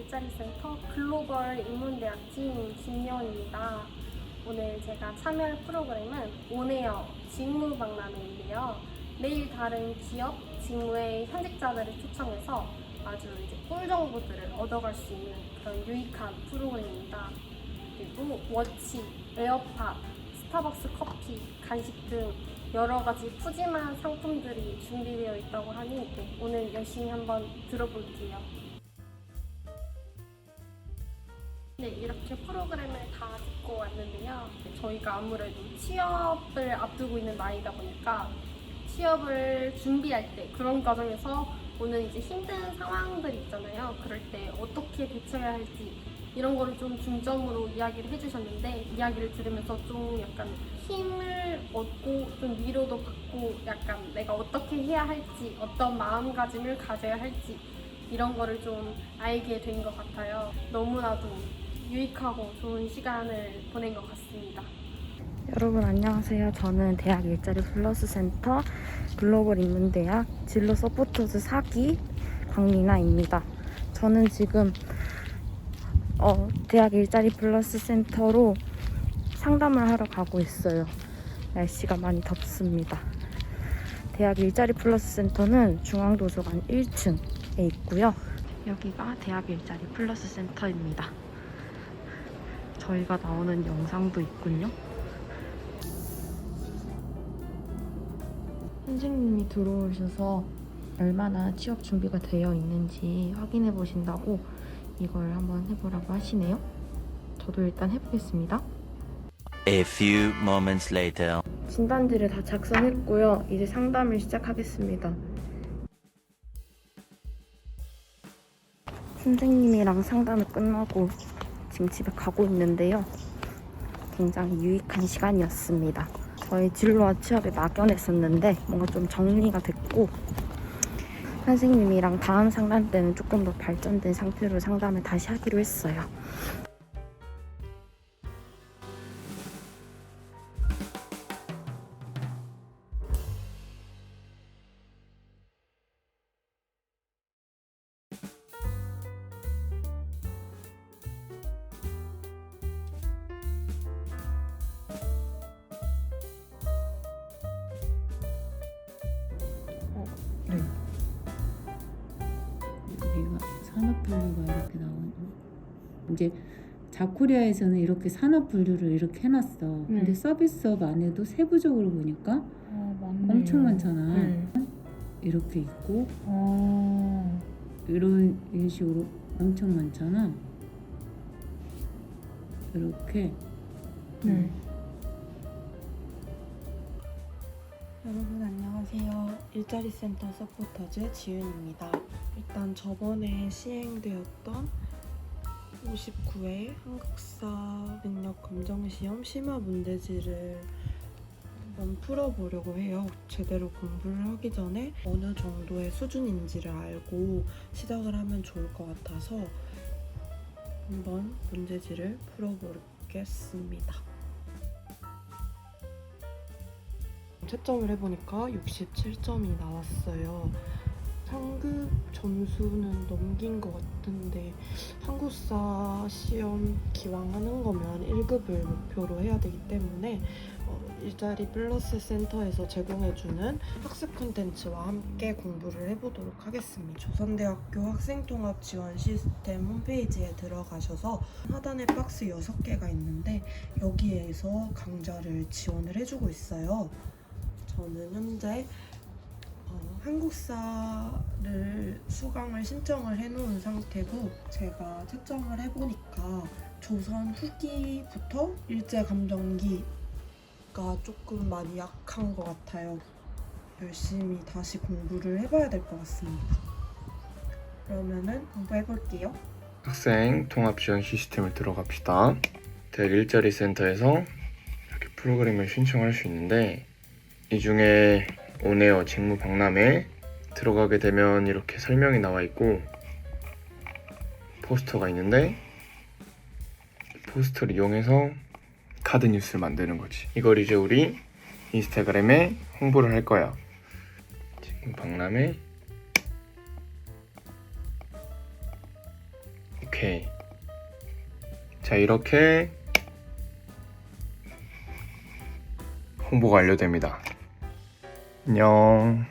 일자리센터 글로벌 인문대학팀 김여원입니다. 오늘 제가 참여할 프로그램은 온에어 직무박람회인데요. 매일 다른 기업, 직무의 현직자들을 초청해서 아주 이제 꿀 정보들을 얻어갈 수 있는 그런 유익한 프로그램입니다. 그리고 워치, 에어팟, 스타벅스 커피, 간식 등 여러 가지 푸짐한 상품들이 준비되어 있다고 하니 네, 오늘 열심히 한번 들어볼게요. 네, 이렇게 프로그램을 다 듣고 왔는데요. 네, 저희가 아무래도 취업을 앞두고 있는 나이다 보니까 취업을 준비할 때 그런 과정에서 오는 이제 힘든 상황들이 있잖아요. 그럴 때 어떻게 대처해야 할지 이런 거를 좀 중점으로 이야기를 해주셨는데 이야기를 들으면서 좀 약간 힘을 얻고 좀 위로도 받고 약간 내가 어떻게 해야 할지 어떤 마음가짐을 가져야 할지 이런 거를 좀 알게 된 것 같아요. 너무나도 유익하고 좋은 시간을 보낸 것 같습니다. 여러분 안녕하세요. 저는 대학 일자리 플러스 센터 글로벌 인문대학 진로 서포터즈 4기 광미나입니다. 저는 지금 어, 대학 일자리 플러스 센터로 상담을 하러 가고 있어요. 날씨가 많이 덥습니다. 대학 일자리 플러스 센터는 중앙도서관 1층에 있고요. 여기가 대학 일자리 플러스 센터입니다. 저희가 나오는 영상도 있군요. 선생님이 들어오셔서 얼마나 취업 준비가 되어 있는지 확인해 보신다고 이걸 한번 해보라고 하시네요. 저도 일단 해보겠습니다. A few moments later. 진단지를 다 작성했고요. 이제 상담을 시작하겠습니다. 선생님이랑 상담을 끝나고 지금 집에 가고 있는데요. 굉장히 유익한 시간이었습니다. 저희 진로와 취업에 막연했었는데 뭔가 좀 정리가 됐고 선생님이랑 다음 상담 때는 조금 더 발전된 상태로 상담을 다시 하기로 했어요. 산업 분류가 이렇게 나오는 이제 자코리아에서는 이렇게 산업 분류를 이렇게 해놨어. 근데 네. 서비스업 안에도 세부적으로 보니까 엄청 많잖아. 네. 이렇게 있고 어... 이런 식으로 엄청 많잖아. 이렇게 네. 여러분 안녕하세요. 일자리 센터 서포터즈 지윤입니다. 일단 저번에 시행되었던 59회 한국사 능력 검정 시험 심화 문제지를 한번 풀어보려고 해요. 제대로 공부를 하기 전에 어느 정도의 수준인지를 알고 시작을 하면 좋을 것 같아서 한번 문제지를 풀어보겠습니다. 채점을 해보니까 67점이 나왔어요. 상급 점수는 넘긴 것 같은데 한국사 시험 기왕 하는 거면 1급을 목표로 해야 되기 때문에 어, 일자리 플러스 센터에서 제공해주는 학습 콘텐츠와 함께 공부를 해보도록 하겠습니다. 조선대학교 학생통합 지원 시스템 홈페이지에 들어가셔서 하단에 박스 6개가 있는데 여기에서 강좌를 지원을 해주고 있어요. 저는 현재 어, 한국사를 수강을 신청을 해놓은 상태고 제가 채점을 해보니까 조선 후기부터 일제감정기가 조금 많이 약한 것 같아요. 열심히 다시 공부를 해봐야 될 것 같습니다. 그러면은 공부해볼게요. 학생 통합 지원 시스템을 들어갑시다. 대학 일자리 센터에서 이렇게 프로그램을 신청할 수 있는데 이 중에 온에어 직무 박람회 들어가게 되면 이렇게 설명이 나와 있고 포스터가 있는데 포스터를 이용해서 카드 뉴스를 만드는 거지. 이걸 이제 우리 인스타그램에 홍보를 할 거야. 직무 박람회 오케이. 자, 이렇게 홍보가 완료됩니다. 안녕.